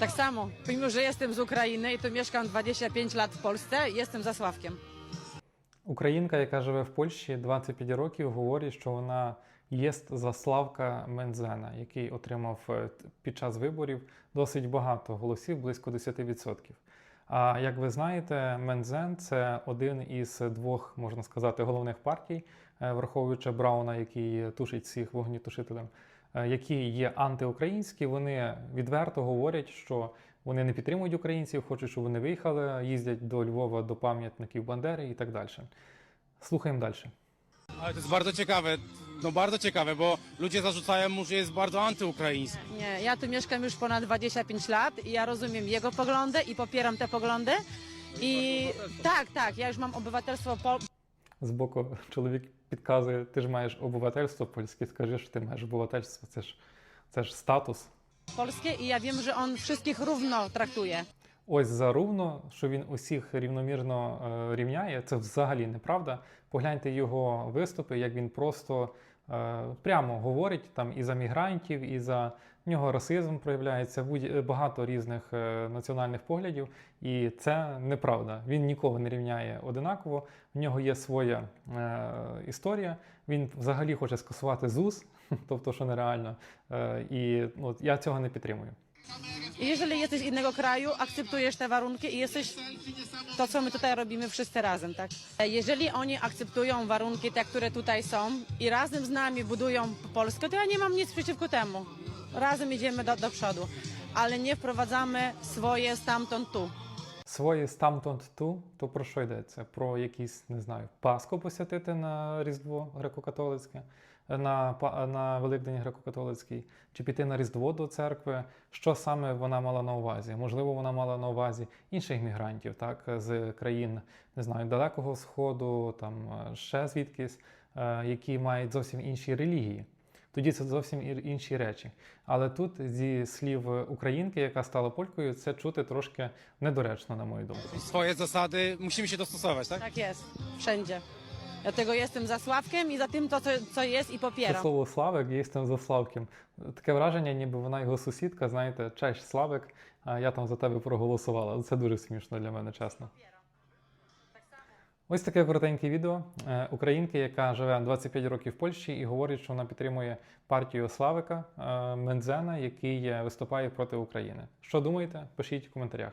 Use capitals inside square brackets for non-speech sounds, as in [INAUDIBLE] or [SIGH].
Tak samo, mimo że jestem z Ukrainy i tu mieszkam 25 lat w Polsce, jestem za Sławkiem. Українка, яка живе в Польщі 25 років, говорить, що вона є за Славка Мензена, який отримав під час виборів досить багато голосів, близько 10%. А як ви знаєте, Мензен це один із двох, можна сказати, головних партій, враховуючи Брауна, який тушить всіх вогнетушителем, е, які є антиукраїнські. Вони відверто говорять, що вони не підтримують українців, хочуть, щоб вони виїхали, їздять до Львова до пам'ятників Бандери і так далі. Слухаємо далі. Ale to jest bardzo ciekawe, no bardzo ciekawe, bo ludzie zarzucają mu, że jest bardzo antyukraiński. Nie, ja tu mieszkam już ponad 25 lat i ja rozumiem jego poglądy i popieram te poglądy. I tak, tak, ja już mam obywatelstwo pol З боку чоловік підказує, ти ж маєш обивательство польське, скажи, що ти маєш обивательство, це ж, це ж статус. polskie i ja wiem, że on wszystkich równo traktuje. Ось зарувно, що він усіх рівномірно е, рівняє, це взагалі неправда. Погляньте його виступи, як він просто е, прямо говорить там і за мігрантів, і за в нього расизм проявляється будь- багато різних е, національних поглядів, і це неправда. Він нікого не рівняє одинаково. В нього є своя е, історія. Він взагалі хоче скасувати ЗУС, [LAUGHS] тобто що нереально. Е, і ну, я цього не підтримую. Jeżeli jesteś innego kraju, akceptujesz te warunki i jesteś to, co my tutaj robimy wszyscy razem, tak? Jeżeli oni akceptują warunki te, które tutaj są i razem z nami budują Polskę, to ja nie mam nic przeciwko temu. Razem idziemy do, do przodu, ale nie wprowadzamy swoje stamtąd tu. Своє стамтонт ту, то про що йдеться? Про якісь, не знаю, Пасху посвятити на Різдво греко-католицьке, на, на Великдень греко-католицький, чи піти на Різдво до церкви. Що саме вона мала на увазі? Можливо, вона мала на увазі інших мігрантів, так, з країн, не знаю, Далекого Сходу, там ще звідкись, е, які мають зовсім інші релігії. Тоді це зовсім і- інші речі. Але тут, зі слів українки, яка стала полькою, це чути трошки недоречно, на мою думку. Swoje zasady musimy się dostosować, tak? Tak jest, wszędzie. Dlatego jestem za Sławkiem i za tym, to, co, co jest i Це popieram. слово Славик є з тим за Славким. Таке враження, ніби вона його сусідка, знаєте, честь Славик, а я там за тебе проголосувала. Це дуже смішно для мене, чесно. Ось таке коротеньке відео Е, українки, яка живе 25 років в Польщі і говорить, що вона підтримує партію Славика е, Мензена, який е, виступає проти України. Що думаєте? Пишіть в коментарях.